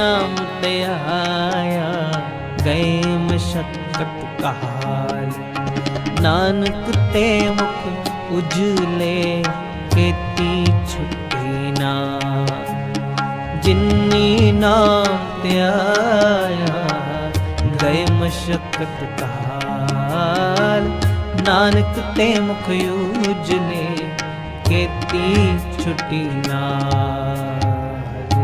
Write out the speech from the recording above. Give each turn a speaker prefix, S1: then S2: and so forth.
S1: ਨਾਮ ਤੇ ਆਇਆ, ਗਏ ਮਸ਼ਕਤ ਕਹਾਲ ਨਾਨਕ ਤੇ ਮੁਖ ਉਜਲੇ, ਕੀਤੀ ਛੁੱਟੀ ਨਾ ਜਿੰਨੀ ਨਾਮ ਤੇ ਆਇਆ, ਗਏ ਮਸ਼ਕਤ ਕਾਲ ਨਾਨਕ ਤੇ ਮੁਖ ਉਜਲੇ, ਕੀਤੀ ਛੁੱਟੀ ਨਾ